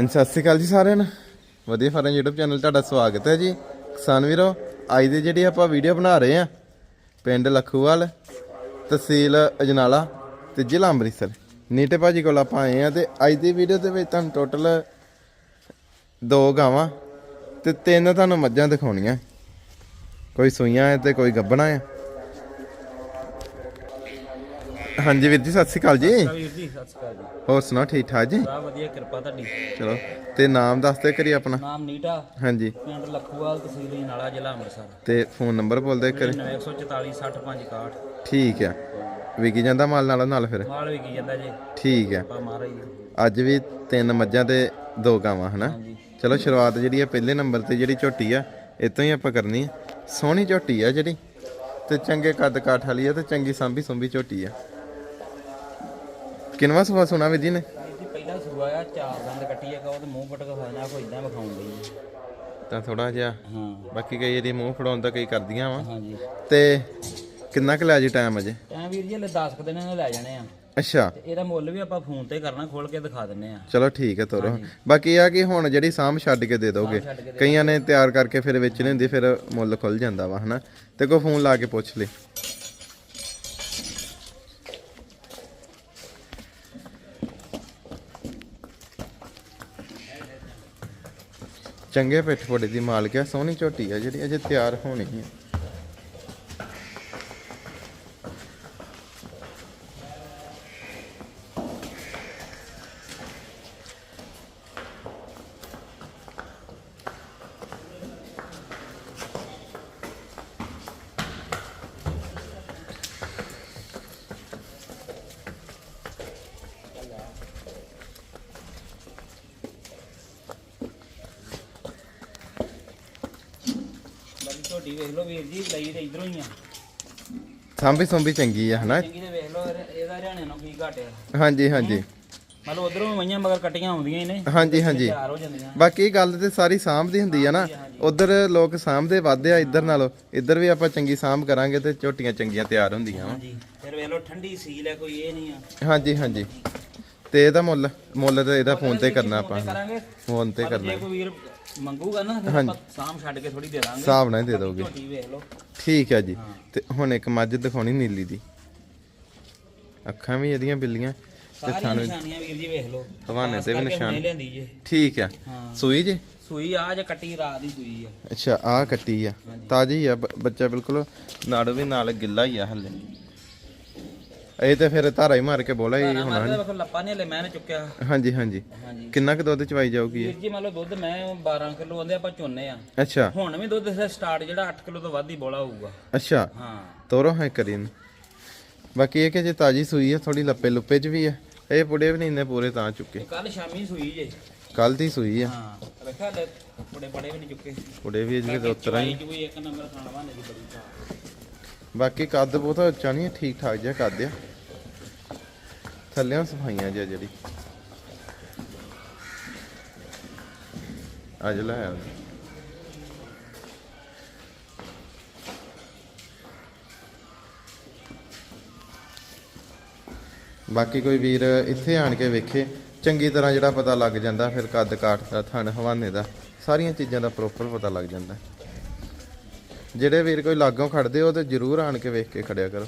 ਹਾਂਜੀ, ਸਤਿ ਸ਼੍ਰੀ ਅਕਾਲ ਜੀ ਸਾਰਿਆਂ ਨੂੰ। ਵਧੀਆ ਫਾਰਮ YouTube ਚੈਨਲ ਤੁਹਾਡਾ ਸਵਾਗਤ ਹੈ ਜੀ। ਕਿਸਾਨ ਵੀਰੋ ਅੱਜ ਦੀ ਜਿਹੜੀ ਆਪਾਂ ਵੀਡੀਓ ਬਣਾ ਰਹੇ ਆ ਪਿੰਡ ਲਖੂਵਾਲ ਤਹਿਸੀਲ ਅਜਨਾਲਾ ਤੇ ਜ਼ਿਲ੍ਹਾ ਅੰਮ੍ਰਿਤਸਰ। ਨੀਟੇ ਭਾਜੀ ਕੋਲ ਆਪਾਂ ਆਏ ਆ ਤੇ ਅੱਜ ਦੀ ਵੀਡੀਓ ਦੇ ਵਿੱਚ ਤੁਹਾਨੂੰ ਟੋਟਲ ਦੋ ਗਾਵਾਂ ਤੇ ਤਿੰਨ ਤੁਹਾਨੂੰ ਮੱਝਾਂ ਦਿਖਾਉਣੀਆਂ। ਕੋਈ ਸੂਈਆਂ ਹੈ ਤੇ ਕੋਈ ਗੱਬਣਾ ਹੈ। ਹਾਂਜੀ ਵੀਰ ਜੀ ਸਤਿ ਸ਼੍ਰੀ ਅਕਾਲ ਜੀ। ਵੀਰ ਜੀ ਸਤਿ ਸ਼੍ਰੀ ਅਕਾਲ ਜੀ। ਹੋਰ ਸੁਣਾਓ ਠੀਕ ਠਾਕ ਜੀ? ਬੜਾ ਵਧੀਆ ਕਿਰਪਾ ਤੁਹਾਡੀ। ਚਲੋ ਤੇ ਨਾਮ ਦੱਸਦੇ ਕਰੀ ਆਪਣਾ। ਨਾਮ ਨੀਟਾ। ਹਾਂਜੀ। ਪਿੰਡ ਲੱਖੂਵਾਲ ਤਹਿਸੀਲ ਨਾਲਾ ਜ਼ਿਲ੍ਹਾ ਅੰਮ੍ਰਿਤਸਰ। ਤੇ ਫੋਨ ਨੰਬਰ ਬੋਲਦੇ ਕਰੀ 9144 65 ਠੀਕ ਆ। ਵਿਕੀ ਜਾਂਦਾ ਮਾਲ ਨਾਲੋਂ ਨਾਲ ਫਿਰ? ਮਾਲ ਵੀ ਕੀ ਜਾਂਦਾ ਜੀ। ਠੀਕ ਆ। ਪਾ ਮਾਰਾ ਹੀ ਅੱਜ ਵੀ ਤਿੰਨ ਮੱਝਾਂ ਤੇ ਦੋ ਗਾਵਾਂ ਹਨਾ? ਚਲੋ ਸ਼ੁਰੂਆਤ ਜਿਹੜੀ ਆ ਪਹਿਲੇ ਨੰਬਰ ਤੇ ਜਿਹੜੀ ਝੋਟੀ ਆ ਇਤੋਂ ਹੀ ਆਪਾਂ ਕਰਨੀ ਆ। ਸੋਹਣੀ ਝੋਟੀ ਆ ਜਿਹੜੀ। ਤੇ ਚੰਗੇ ਕੱਦ ਕਾਠ ਵਾਲੀ ਆ ਤੇ ਚੰਗੀ ਸਾਂਭੀ ਸੁੰਭੀ ਝੋਟੀ ਆ। ਕਿੰਨਵਾ ਸਵਾ ਸੁਣਾ ਵੀ ਜੀ ਨੇ? ਪਹਿਲਾ ਸੂਆ ਆ ਚਾਰ ਦੰਦ ਕੱਟੀ ਆ ਕਹੋ ਤੇ ਮੂੰਹ ਪਟਕ ਖਾਣਾ ਕੋਈ ਇਦਾਂ ਵਿਖਾਉਣ ਲਈ ਤਾਂ ਥੋੜਾ ਜਿਹਾ। ਹਾਂ। ਬਾਕੀ ਕਈ ਇਹਦੀ ਮੂੰਹ ਫੜਾਉਣ ਦਾ ਕਈ ਕਰਦੀਆਂ ਵਾ। ਹਾਂਜੀ। ਤੇ ਕਿੰਨਾ ਕੁ ਲਿਆ ਜੀ ਟਾਈਮ ਅਜੇ? ਟਾਈਮ ਵੀਰ ਜੀ ਹਲੇ 10 ਕੁ ਦਿਨ ਇਹਨੇ ਲੈ ਜਾਣੇ ਆ। ਅੱਛਾ। ਤੇ ਇਹਦਾ ਮੁੱਲ ਵੀ ਆਪਾਂ ਫੋਨ ਤੇ ਕਰਨਾ ਖੋਲ ਕੇ ਦਿਖਾ ਦਿੰਨੇ ਆ। ਚਲੋ ਠੀਕ ਹੈ ਤੋਰੋ। ਬਾਕੀ ਇਹ ਆ ਕਿ ਹੁਣ ਜਿਹੜੀ ਸਾਂਭ ਛੱਡ ਕੇ ਦੇ ਦੋਗੇ ਕੇ ਕਈਆਂ ਨੇ ਤਿਆਰ ਕਰਕੇ ਫਿਰ ਵੇਚਣੀ ਹੁੰਦੀ ਫਿਰ ਮੁੱਲ ਖੁੱਲ ਜਾਂਦਾ ਵਾ ਹਨਾ। ਤੇ ਕੋਈ ਫੋਨ ਲਾ ਕੇ ਪੁੱਛ ਲਈ ਚੰਗੇ ਪਿੱਠ ਫੋੜੇ ਦੀ ਮਾਲਕ ਹੈ ਸੋਹਣੀ ਝੋਟੀ ਹੈ ਜਿਹੜੀ ਅਜੇ ਤਿਆਰ ਹੋਣੀ ਹੈ ਬਾਕੀ ਝੋਟੀ ਵੇਖ ਲਓ ਵੀਰ ਜੀ ਲਈ ਤੇ ਇਧਰੋਂ ਹੀ ਆ। ਸਾਂਭੀ ਸੁੰਭੀ ਚੰਗੀ ਆ ਹਨਾ? ਚੰਗੀ ਤੇ ਵੇਖ ਲਓ ਇਹਦਾ- ਹਰਿਆਣੇ ਨੂੰ ਕੀ ਘਾਟਿਆ। ਹਾਂਜੀ ਹਾਂਜੀ। ਮਤਲਬ ਉਧਰੋਂ ਮਈਆਂ ਮਗਰ ਕੱਟੀਆਂ ਆਉਂਦੀਆਂ ਹੀ ਨੇ ਹਾਂਜੀ ਹਾਂਜੀ। ਤਿਆਰ ਹੋ ਜਾਂਦੀਆਂ। ਬਾਕੀ ਇਹ ਗੱਲ ਤੇ ਸਾਰੀ ਸਾਂਭ ਦੀ ਹੁੰਦੀ ਆ ਨਾ। ਉਧਰ ਲੋਕ ਸਾਂਭਦੇ ਵੱਧਦੇ ਆ ਇੱਧਰ ਨਾਲੋਂ। ਇੱਧਰ ਵੀ ਆਪਾਂ ਚੰਗੀ ਸਾਂਭ ਕਰਾਂਗੇ ਤੇ ਝੋਟੀਆਂ ਚੰਗੀਆਂ ਤਿਆਰ ਹੁੰਦੀਆਂ ਹਾਂਜੀ। ਫਿਰ ਵੇਖ ਲਓ ਠੰਡੀ ਸੀਲ ਹੈ ਕੋਈ ਇਹ ਨਹੀਂ ਆ। ਹਾਂਜੀ ਹਾਂਜੀ। ਤੇ ਇਹਦਾ ਮੁੱਲ ਮੁੱਲ ਤੇ ਇਹਦਾ ਫੋਨ ਤੇ ਕਰਨਾ ਆਪਾਂ ਕਰਾਂਗੇ। ਫੋਨ ਤੇ ਕਰਨਾ ਜੇ ਕੋਈ ਵੀਰ ਮੰਗੂਗਾ ਨਾ ਫਿਰ ਆਪਾਂ ਸਾਮ ਛੱਡ ਕੇ ਥੋੜੀ ਦੇ ਦਾਂਗੇ। ਹਿਸਾਬ ਨਾਲ ਹੀ ਦੇ ਦੋਗੇ। ਝੋਟੀ ਵੇਖ ਲਓ। ਠੀਕ ਹੈ ਜੀ। ਤੇ ਹੁਣ ਇੱਕ ਮੱਝ ਦਿਖਾਉਣੀ ਨੀਲੀ ਦੀ। ਅੱਖਾਂ ਵੀ ਇਹਦੀਆਂ ਬਿੱਲੀਆਂ ਤੇ ਸਾਰੀਆਂ ਥਾਣੇ ਨਿਸ਼ਾਨੀਆਂ ਵੀਰ ਜੀ ਵੇਖ ਲਓ। ਹਵਾਨੇ ਤੇ ਵੀ ਨਿਸ਼ਾਨ। ਲਿਆਂਦੀ ਜੇ। ਠੀਕ ਆ। ਹਾਂ। ਸੂਈ ਜੇ? ਸੂਈ ਆ ਜੇ ਕੱਟੀ ਰਾਤ ਦੀ ਸੂਈ ਆ। ਅੱਛਾ ਆਹ ਕੱਟੀ ਆ। ਤਾਜੀ ਆ ਬ- ਬੱਚਾ ਬਿਲਕੁਲ ਨਾੜ ਵੀ ਨਾਲ ਗਿੱਲਾ ਹੀ ਆ ਹੱਲੇ। ਇਹ ਤੇ ਫਿਰ ਧਾਰਾ ਹੀ ਮਾਰ ਕੇ ਬੋਲਾ ਹੀ ਹੋਣਾ ਮੈਂ ਵੇਖੋ ਲੱਪਾ ਨੇ ਲੈ ਮੈਂ ਨੇ ਚੁੱਕਿਆ। ਹਾਂਜੀ ਹਾਂਜੀ। ਹਾਂਜੀ। ਕਿੰਨਾ ਕੁ ਦੁੱਧ ਚਵਾਈ ਜਾਊਗੀ ਇਹ? ਜੀ ਮੰਨ ਲਓ ਦੁੱਧ ਮੈਂ 12 ਕਿਲੋ ਆਂਦੇ ਆਪਾਂ ਚੋਨੇ ਆ। ਅੱਛਾ। ਹੁਣ ਵੀ ਦੁੱਧ ਸਟਾਰਟ ਜਿਹੜਾ 8 ਕਿਲੋ ਤੋਂ ਵੱਧ ਹੀ ਬੋਲਾ ਹੋਊਗਾ। ਅੱਛਾ। ਹਾਂ। ਤੋਰੋ ਹੈ ਕਰੀ ਨੂੰ ਬਾਕੀ ਇਹ ਕਿ ਜੇ ਤਾਜੀ ਸੂਈ ਆ ਥੋੜੀ ਲੱਪੇ ਲੁੱਪੇ ਚ ਵੀ ਆ। ਇਹ ਪੁੜੇ ਵੀ ਨਹੀਂ ਇੰਨੇ ਪੂਰੇ ਤਾਂ ਚੁੱਕੇ। ਕੱਲ ਸ਼ਾਮੀ ਸੂਈ ਜੇ। ਕੱਲ ਦੀ ਸੂਈ ਆ। ਹਾਂ ਰੱਖਿਆ ਲੈ ਬੜੇ ਬੜੇ ਵੀ ਨਹੀਂ ਚੁੱਕੇ। ਪੁੜੇ ਵੀ ਜਿਹੜੇ ਦੋ ਤਰ੍ਹਾਂ ਹੀ। ਕੋਈ ਇੱਕ ਨੰਬਰ ਖਾਣਾ ਬਾਨੇ ਦੀ ਬੜੀ ਬਾਕੀ ਕੱਦ ਬਹੁਤ ਉੱਚਾ ਨਹੀਂ ਠੀਕ ਠਾਕ ਜਿਹਾ ਕੱਦ ਆ। ਥੱਲਿਆਂ ਸਫਾਈਆਂ ਜਿਹਾ ਜਿਹੜੀ। ਅੱਜ ਲੈ ਬਾਕੀ ਕੋਈ ਵੀਰ ਇੱਥੇ ਆਣ ਕੇ ਵੇਖੇ, ਚੰਗੀ ਤਰ੍ਹਾਂ ਜਿਹੜਾ ਪਤਾ ਲੱਗ ਜਾਂਦਾ, ਫਿਰ ਕੱਦ ਕਾਠ ਦਾ, ਥਣ ਹਵਾਨੇ ਦਾ, ਸਾਰੀਆਂ ਚੀਜ਼ਾਂ ਦਾ ਪ੍ਰੋਪਰ ਪਤਾ ਲੱਗ ਜਾਂਦਾ। ਜਿਹੜੇ ਵੀਰ ਕੋਈ ਲਾਗੋਂ ਖੜਦੇ ਹੋ ਤੇ ਜ਼ਰੂਰ ਆਣ ਕੇ ਵੇਖ ਕੇ ਖੜਿਆ ਕਰੋ।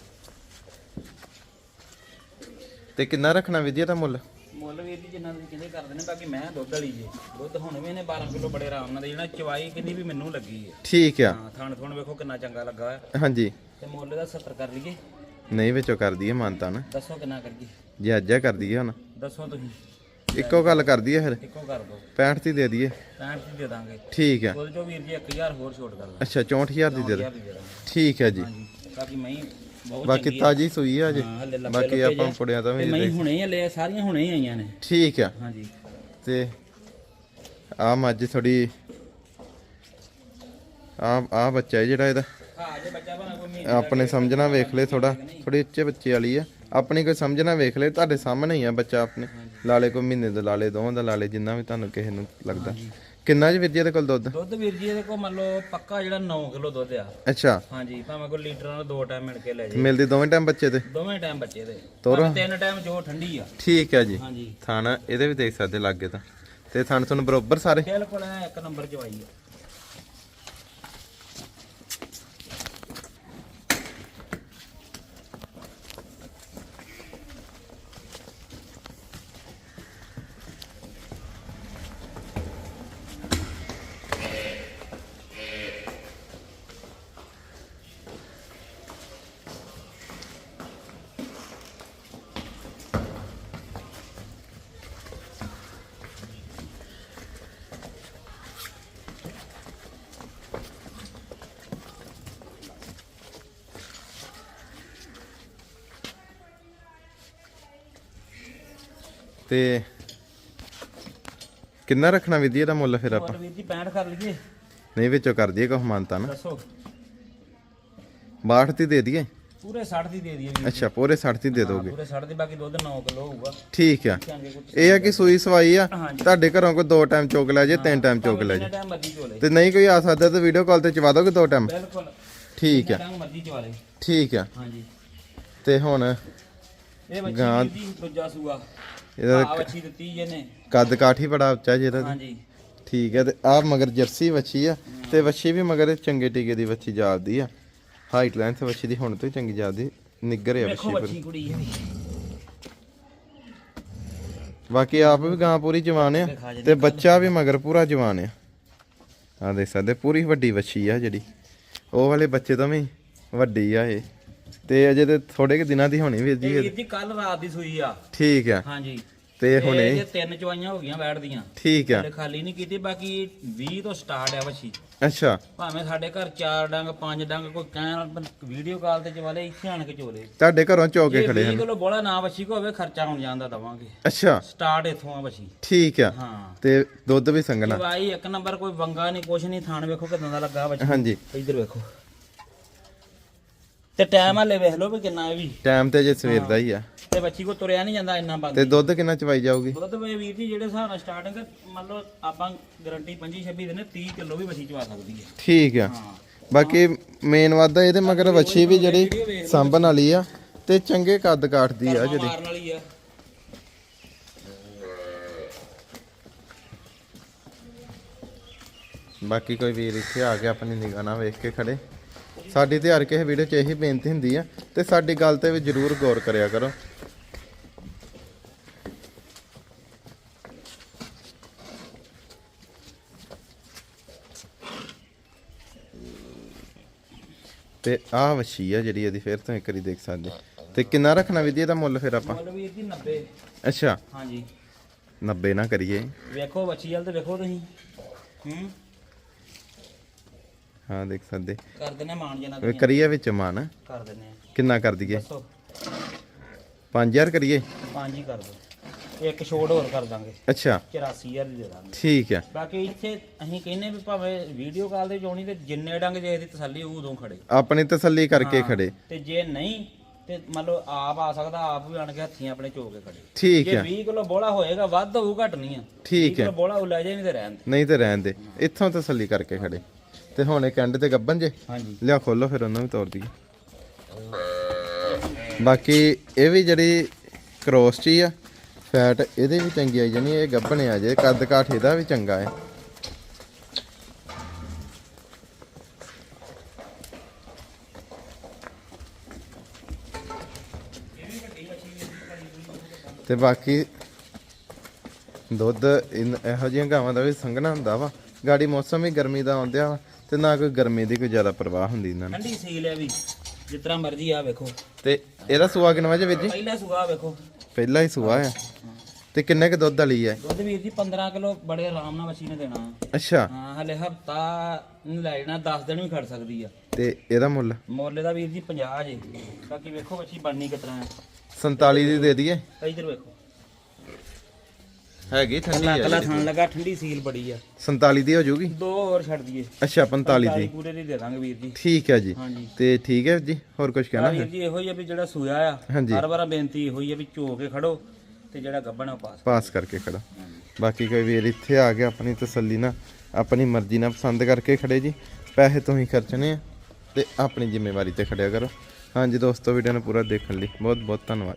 ਤੇ ਕਿੰਨਾ ਰੱਖਣਾ ਵਿਦਿਆ ਦਾ ਮੁੱਲ? ਮੁੱਲ ਵੀਰ ਜੀ ਜਿੰਨਾ ਤੁਸੀਂ ਕਹਿੰਦੇ ਕਰਦੇ ਨੇ ਬਾਕੀ ਮੈਂ ਦੁੱਧ ਵਾਲੀ ਜੇ। ਦੁੱਧ ਹੁਣ ਵੀ ਇਹਨੇ 12 ਕਿਲੋ ਬੜੇ ਆਰਾਮ ਨਾਲ ਦੇ ਜਿਹੜਾ ਚਵਾਈ ਕਿੰਨੀ ਵੀ ਮੈਨੂੰ ਲੱਗੀ ਹੈ ਠੀਕ ਆ। ਹਾਂ ਥਣ ਥਣ ਵੇਖੋ ਕਿੰਨਾ ਚੰਗਾ ਲੱਗਾ ਹੈ ਹਾਂਜੀ। ਤੇ ਮੁੱਲ ਦਾ 70 ਕਰ ਲਈਏ। ਨਹੀਂ ਵਿੱਚੋਂ ਕਰ ਦਈਏ ਮਾਨਤਾ ਨਾ। ਦੱਸੋ ਕਿੰਨਾ ਕਰੀਏ ਜੇ ਅੱਜ ਕਰ ਦਈਏ ਹੁਣ। ਦੱਸੋ ਤੁਸੀਂ। ਇੱਕੋ ਗੱਲ ਕਰ ਦਈਏ ਫਿਰ। ਇੱਕੋ ਕਰ ਦਿਓ 65 ਦੀ ਦੇ ਦਈਏ। 65 ਦੀ ਦੇ ਦਾਂਗੇ। ਠੀਕ ਆ। ਉਹਦੇ ਚੋਂ ਵੀਰ ਜੀ 1000 ਹੋਰ ਛੋਟ ਕਰ ਦਾਂਗੇ। ਅੱਛਾ 64000 ਦੀ ਦੇ ਦਿਓ 1000 ਦੀ ਦੇ ਦਾਂਗੇ। ਠੀਕ ਹੈ ਜੀ। ਬਾਕੀ ਮੈਂ ਬਹੁਤ ਬਾਕੀ ਚੰਗੀ ਆ। ਤਾਜੀ ਸੂਈ ਆ ਜੀ ਹਾਂ ਹਲੇ ਲੱਭੇ ਬਾਕੀ ਲੱਭੇ ਆਪਾਂ ਜੇ। ਪੁੜਿਆਂ ਤੋਂ ਤੇ ਵੀ ਮੈਂ ਦੇ- ਹੁਣੇ ਹੀ ਹਲੇ ਸਾਰੀਆਂ ਹੁਣੇ ਹੀ ਆਈਆਂ ਨੇ। ਠੀਕ ਆ। ਹਾਂਜੀ। ਤੇ ਆ ਮੱਝ ਥੋੜੀ ਆ ਆ ਬੱਚਾ ਹੈ ਜਿਹੜਾ ਇਹਦਾ। ਹਾਂ ਜੇ ਬੱਚਾ ਬਣਾ ਕੋਈ ਮਹੀਨੇ ਆਪਣੇ ਸਮਝਣਾ ਵੇਖ ਲੈ ਥੋੜਾ ਥੋੜੀ ਉੱਚੇ ਬੱਚੇ ਵਾਲੀ ਆ। ਆਪਣੀ ਕੋਈ ਸਮਝਣਾ ਵੇਖ ਲੈ ਤੁਹਾਡੇ ਸਾਹਮਣੇ ਹੀ ਆ ਬੱਚਾ ਆਪਣੇ। ਲਾਲੇ ਕੋ ਮਹੀਨੇ ਦਾ ਲਾਲੇ ਦੋਵਾਂ ਦਾ ਲਾਲੇ ਜਿੰਨਾ ਵੀ ਤੁਹਾਨੂੰ ਕਿਸੇ ਨੂੰ ਲੱਗਦਾ। ਕਿੰਨਾ ਜੀ ਵਿਦਿਆ ਦੇ ਕੋਲ ਦੁੱਧ? ਦੁੱਧ ਵੀਰ ਜੀ ਇਹਦੇ ਕੋਲ ਮੰਨ ਲਓ ਪੱਕਾ ਜਿਹੜਾ 9 ਕਿਲੋ ਦੁੱਧ ਆ। ਅੱਛਾ। ਹਾਂਜੀ ਭਾਵੇਂ ਕੋਈ ਲੀਟਰਾਂ ਦਾ ਦੋ ਟਾਈਮ ਮਿਲ ਕੇ ਲੈ ਜੇ ਮਿਲਦੀ ਦੋਵੇਂ ਟਾਈਮ ਬੱਚੇ ਤੇ ਦੋਵੇਂ ਟਾਈਮ ਬੱਚੇ ਦੇ। ਤੋਰੋ। ਭਾਵੇਂ ਤਿੰਨ ਟਾਈਮ ਜੋ ਠੰਡੀ ਆ। ਠੀਕ ਹੈ ਜੀ। ਹਾਂਜੀ। ਥਾਣਾ ਇਹਦੇ ਵੀ ਦੇਖ ਸਕਦੇ ਲੱਗੇ ਤਾਂ। ਤੇ ਥਣ ਤੁਹਾਨੂੰ ਬਰੋਬਰ ਸਾਰੇ? ਬਿਲਕੁਲ ਐ ਇੱਕ ਨੰਬਰ ਚਵਾਈ ਆ। ਤੇ ਕਿੰਨਾ ਰੱਖਣਾ ਵਿਧੀ ਇਹਦਾ ਮੁੱਲ ਫਿਰ ਆਪਾਂ? ਵੀਰ ਜੀ 65 ਕਰ ਲਈਏ। ਨਹੀਂ ਵਿੱਚੋਂ ਕਰ ਦਈਏ ਕੁਛ ਮਾਨਤਾ ਨਾ। ਦੱਸੋ। 62 ਦੀ ਦੇ ਦਈਏ? ਪੂਰੇ 60 ਦੀ ਦੇ ਦਈਏ ਵੀਰ ਅੱਛਾ ਪੂਰੇ 60 ਦੀ ਦੇ ਦੋਗੇ। ਪੂਰੇ 60 ਦੇ ਬਾਕੀ ਦੁੱਧ 9 ਕਿਲੋ ਹੋਊਗਾ। ਠੀਕ ਆ। ਇਹ ਆ ਕਿ ਸੂਈ ਸਵਾਈ ਆ। ਤੁਹਾਡੇ ਘਰੋਂ ਕੋਈ ਦੋ ਟਾਈਮ ਚੋਕ ਲੈ ਜੇ ਤਿੰਨ ਟਾਈਮ ਚੋਕ ਲੈ ਜੇ। ਤੇ ਨਹੀਂ ਕੋਈ ਆ ਸਕਦਾ ਤਾਂ ਵੀਡੀਓ ਕਾਲ ਤੇ ਚਵਾ ਦੋਗੇ ਦੋ ਟਾਈਮ? ਬਿਲਕੁਲ। ਠੀਕ ਆ। ਠੀਕ ਆ। ਹਾਂਜੀ। ਤੇ ਹੁਣ ਇਹ ਬੱਚੀ ਗਾਂ- ਵੀਰ ਜੀ ਦੂਜਾ ਸੂਆ। ਇਹਦਾ ਆ ਬੱਚੀ ਦਿੱਤੀ ਜਿਹਨੇ ਕੱਦ ਕਾਠੀ ਬੜਾ ਉੱਚਾ ਜੀ ਇਹਦਾ। ਹਾਂਜੀ। ਠੀਕ ਹੈ ਤੇ ਆ ਮਗਰ ਜਰਸੀ ਵੱਛੀ ਆ ਤੇ ਵੱਛੀ ਵੀ ਮਗਰ ਚੰਗੇ ਟੀਕੇ ਦੀ ਵੱਛੀ ਜਾਪਦੀ ਆ। ਹਾਈਟ ਲੈਂਥ ਵੱਛੀ ਦੀ ਹੁਣ ਤੋਂ ਹੀ ਚੰਗੀ ਜਾਪਦੀ। ਨਿੱਗਰ ਆ ਵੇਖੋ ਵੱਛੀ ਬੱਚੀ ਕੁੜੀ ਇਹ ਵੀ। ਬਾਕੀ ਆਪ ਵੀ ਗਾਂ ਪੂਰੀ ਜਵਾਨ ਆ ਦਿਖਾ ਜੀ ਤੇ ਬੱਚਾ ਵੀ ਮਗਰ ਪੂਰਾ ਜਵਾਨ ਆ। ਆ ਦੇਖ ਸਕਦੇ ਪੂਰੀ ਵੱਡੀ ਵੱਛੀ ਆ ਜਿਹੜੀ। ਉਹ ਵਾਲੇ ਬੱਚੇ ਤੋਂ ਵੀ ਵੱਡੀ ਆ ਇਹ। ਤੇ ਅਜੇ ਤੇ ਥੋੜੇ ਕਿ ਦਿਨਾਂ ਦੀ ਹੋਣੀ ਵੀਰ ਜੀ ਵੀਰ ਜੀ ਕੱਲ ਰਾਤ ਦੀ ਸੂਈ ਆ। ਠੀਕ ਆ। ਹਾਂਜੀ। ਤੇ ਹੁਣੇ? ਇਹ ਤਿੰਨ ਚਵਾਈਆਂ ਹੋ ਗਈਆਂ ਬੈਠਦੀਆਂ ਠੀਕ ਆ। ਖਾਲੀ ਨਹੀਂ ਕੀਤੀ ਬਾਕੀ 20 ਤੋਂ ਸਟਾਰਟ ਆ ਬੱਚੀ ਅੱਛਾ। ਭਾਵੇਂ ਸਾਡੇ ਘਰ ਚਾਰ ਡੰਗ ਪੰਜ ਡੰਗ ਕੋਈ ਕਹਿਣ ਵੀਡੀਓ ਕਾਲ ਤੇ ਚਵਾਲੇ ਇੱਥੇ ਆਣ ਕੇ ਚੋਲੇ ਤੁਹਾਡੇ ਘਰੋਂ ਚੌਕੇ ਜੇ ਖੜੇ 20 ਹਨ ਕਿਲੋ ਬੋਲਾ ਨਾ ਬੱਚੀ ਕੋ ਹੋਵੇ ਖਰਚਾ ਹੁਣ ਜਾਂਦਾ ਦਵਾਂਗੇ। ਅੱਛਾ। ਸਟਾਰਟ ਇੱਥੋਂ ਆ ਬੱਚੀ ਠੀਕ ਆ। ਹਾਂ। ਤੇ ਦੁੱਧ ਵੀ ਸੰਗਣਾ ਭਾਈ ਇੱਕ ਨੰਬਰ ਕੋਈ ਵੰਗਾ ਨਹੀਂ ਕੁਛ ਨਹੀਂ ਥਾਣ ਵੇਖੋ ਕਿਦਾਂ ਦਾ ਲੱਗਾ ਬੱਚੀ ਹਾਂਜੀ। ਇੱਧਰ ਵੇਖੋ। ਤੇ ਟਾਈਮ ਹਲੇ ਵੇਖ ਲਓ ਵੀ ਕਿੰਨਾ ਇਹ ਵੀ। ਟਾਈਮ ਤੇ ਜੇ ਸਵੇਰ ਦਾ ਹੀ ਆ। ਤੇ ਬੱਚੀ ਕੋ ਤੁਰਿਆ ਨਹੀਂ ਜਾਂਦਾ ਇੰਨਾ ਬੰਦ। ਤੇ ਦੁੱਧ ਕਿੰਨਾ ਚਵਾਈ ਜਾਊਗੀ? ਦੁੱਧ ਵੇ ਵੀਰ ਜੀ ਜਿਹੜੇ ਹਿਸਾਬ ਨਾਲ ਸਟਾਰਟਿੰਗ ਮੰਨ ਲਓ ਆਪਾਂ ਗਾਰੰਟੀ 25 26 ਦਿਨੇ 30 ਕਿਲੋ ਵੀ ਬੱਚੀ ਚਵਾ ਸਕਦੀ ਹੈ ਠੀਕ ਆ। ਹਾਂ। ਬਾਕੀ ਮੇਨ ਵਾਦਾ ਇਹਦੇ ਮਗਰ ਵੱਛੀ ਵੀ ਜਿਹੜੀ ਸਾਂਭਣ ਵਾਲੀ ਆ ਤੇ ਚੰਗੇ ਕੱਦ ਕਾਠ ਦੀ ਆ ਜਿਹੜੀ। ਮਾਰਨ ਵਾਲੀ ਆ। ਬਾਕੀ ਕੋਈ ਵੀਰ ਇੱਥੇ ਆ ਕੇ ਆਪਣੀ ਨਿਗਾਹ ਨਾਲ ਵੇਖ ਕੇ ਖੜੇ। ਸਾਡੀ ਤੇ ਹਰ ਕਿਸੇ ਵੀਡੀਓ 'ਚ ਇਹੀ ਬੇਨਤੀ ਹੁੰਦੀ ਆ ਤੇ ਸਾਡੀ ਗੱਲ ਤੇ ਵੀ ਜਰੂਰ ਗੌਰ ਕਰਿਆ ਕਰੋ। ਤੇ ਆਹ ਵਛੀ ਆ ਜਿਹੜੀ ਇਹਦੀ ਫਿਰ ਤੋਂ ਇੱਕ ਵਾਰੀ ਦੇਖ ਸਕਦੇ ਤੇ ਕਿੰਨਾ ਰੱਖਣਾ ਵਿਧੀ ਇਹਦਾ ਮੁੱਲ ਫਿਰ ਆਪਾਂ? ਮੁੱਲ ਵੀਰ ਜੀ 90 ਅੱਛਾ। ਹਾਂਜੀ। 90 ਨਾ ਕਰੀਏ। ਵੇਖੋ ਬੱਚੀ ਵਾਲ ਤੇ ਵੇਖੋ ਤੁਸੀਂ। ਹੂੰ। ਹਾਂ ਦੇਖ ਸਕਦੇ। ਕਰ ਦਿੰਨੇ ਮਾਨ ਜਨਾ ਵੇ ਕਰੀਏ ਵਿੱਚ ਮਾਨ ਕਰ ਦਿੰਨੇ ਆ ਕਿੰਨਾ ਕਰ ਦਈਏ? ਦੱਸੋ। 5000 ਕਰੀਏ? ਪੰਜ ਹੀ ਕਰ ਦੋ ਇੱਕ ਛੋਟ ਹੋਰ ਕਰ ਦਾਂਗੇ। ਅੱਛਾ। 84000 ਦੀ ਦੇ ਦਾਂਗੇ। ਠੀਕ ਹੈ। ਬਾਕੀ ਇੱਥੇ ਅਸੀਂ ਕਹਿੰਨੇ ਵੀ ਭਾਵੇਂ ਵੀਡੀਓ ਕਾਲ ਤੇ ਜਾਣੀ ਤੇ ਜਿੰਨੇ ਡੰਗ ਜੇ ਇਹਦੀ ਤਸੱਲੀ ਉਦੋਂ ਖੜੇ। ਆਪਣੀ ਤਸੱਲੀ ਕਰਕੇ ਹਾਂ, ਖੜੇ। ਤੇ ਜੇ ਨਹੀਂ ਤੇ ਮੰਨ ਲਓ ਆਪ ਆ ਸਕਦਾ ਆਪ ਵੀ ਆਣ ਕੇ ਹੱਥੀਂ ਆਪਣੇ ਚੋਕੇ ਖੜੇ। ਠੀਕ ਜੇ ਹੈ। 20 ਕਿਲੋ ਬੋਲਾ ਹੋਏਗਾ ਵੱਧ ਹੋਊ ਘਟ ਨਹੀਂ ਆ। ਠੀਕ 20 ਹੈ। ਬੋਲਾ ਉਹ ਲੈ ਜਾਏ ਨਹੀਂ ਤੇ ਰਹਿਣ ਦੇ। ਨਹੀਂ ਤੇ ਰਹਿਣ ਦੇ। ਇੱਥੋਂ ਤਸੱਲੀ ਕਰਕੇ ਖੜੇ। ਤੇ ਹੁਣ ਇੱਕ ਐਂਡ ਤੇ ਗੱਬਨ ਜੇ। ਹਾਂਜੀ। ਲਿਆ ਖੋਲੋ ਫਿਰ ਉਹਨੂੰ ਵੀ ਤੋੜ ਦਈਏ। ਬਾਕੀ ਇਹ ਵੀ ਜਿਹੜੀ ਕ੍ਰੋਸ ਚ ਆ ਫੈਟ ਇਹਦੇ ਵੀ ਚੰਗੀ ਆਈ ਜਾਣੀ ਇਹ ਗੱਬਨ ਆ ਜੇ ਕੱਦ ਕਾਠ ਇਹਦਾ ਵੀ ਚੰਗਾ ਹੈ ਤੇ ਬਾਕੀ ਦੁੱਧ ਇਹੋ ਜਿਹੀਆਂ ਗਾਵਾਂ ਦਾ ਵੀ ਸੰਘਣਾ ਹੁੰਦਾ ਵਾ। ਗਾੜੀ ਮੌਸਮ ਵੀ ਗਰਮੀ ਦਾ ਆਉਂਦਿਆ ਵਾ। ਤੇ ਨਾ ਕੋਈ ਗਰਮੀ ਦੀ ਕੋਈ ਜ਼ਿਆਦਾ ਪਰਵਾਹ ਹੁੰਦੀ ਇਹਨਾਂ ਨੂੰ। ਠੰਡੀ ਸੀਲ ਹੈ ਵੀ ਜਿਸ ਤਰ੍ਹਾਂ ਮਰਜ਼ੀ ਆ ਵੇਖੋ। ਤੇ ਇਹਦਾ ਸੁਆ ਕਿੰਨਾ ਵਜੇ ਵੀਰ ਜੀ? ਪਹਿਲਾ ਸੁਗਾ ਵੇਖੋ। ਪਹਿਲਾ ਹੀ ਸੁਆ ਆ। ਤੇ ਕਿੰਨੇ ਕ ਦੁੱਧ ਵਾਲੀ ਹੈ? ਦੁੱਧ ਵੀਰ ਜੀ 15 ਕਿਲੋ ਬੜੇ ਆਰਾਮ ਨਾਲ ਮੱਛੀ ਨੇ ਦੇਣਾ। ਅੱਛਾ। ਹਾਂ ਹਲੇ ਹਫਤਾ ਨੂੰ ਲੈ ਜਾਣਾ 10 ਦਿਨ ਵੀ ਖੜ ਸਕਦੀ ਆ। ਤੇ ਇਹਦਾ ਮੁੱਲ? ਮੁੱਲ ਦਾ ਵੀਰ ਜੀ 50 ਜੇ। ਬਾਕੀ ਵੇਖੋ ਮੱਛੀ ਬਣਨੀ ਕਿਤਨਾ ਹੈ। 47 ਦੀ ਦੇ ਦਈਏ। ਇਧਰ ਵੇਖੋ। ਹੈਗੀ ਠੰਡੀ ਹੈ ਥਣ ਲਗਾ ਠੰਡੀ ਸੀਲ ਬੜੀ ਆ। 47 ਦੀ ਹੋ ਜੂਗੀ? ਦੋ ਹੋਰ ਛੱਡ ਦਈਏ। ਅੱਛਾ 45 45 ਦੀ ਪੂਰੇ ਦੀ ਦੇ ਦਾਂਗੇ ਵੀਰ ਜੀ। ਠੀਕ ਹੈ ਜੀ। ਤੇ ਠੀਕ ਹੈ ਜੀ ਹੋਰ ਕੁਝ ਕਹਿਣਾ ਵੀਰ ਹੈ ਜੀ ਇਹੋ ਹੀ ਆ ਵੀ ਜਿਹੜਾ ਸੂਇਆ ਆ। ਹਰ ਵਾਰ ਬੇਨਤੀ ਇਹੋ ਹੀ ਆ ਵੀ ਝੋ ਕੇ ਖੜੋ ਤੇ ਜਿਹੜਾ ਗੱਬਣ ਪਾਸ ਪਾਸ ਕਰਕੇ ਖੜਾ। ਬਾਕੀ ਕੋਈ ਵੀਰ ਇੱਥੇ ਆ ਗਿਆ ਆਪਣੀ ਤਸੱਲੀ ਨਾਲ ਆਪਣੀ ਮਰਜ਼ੀ ਨਾਲ ਪਸੰਦ ਕਰਕੇ ਖੜੇ ਜੀ। ਪੈਸੇ ਤੁਸੀਂ ਖਰਚਣੇ ਆ ਤੇ ਆਪਣੀ ਜ਼ਿੰਮੇਵਾਰੀ ਤੇ ਖੜਿਆ ਕਰੋ। ਹਾਂਜੀ ਦੋਸਤੋ ਵੀਡੀਓ ਨੂੰ ਪੂਰਾ ਦੇਖਣ ਲਈ ਬਹੁਤ ਬਹੁਤ ਧੰਨਵਾਦ।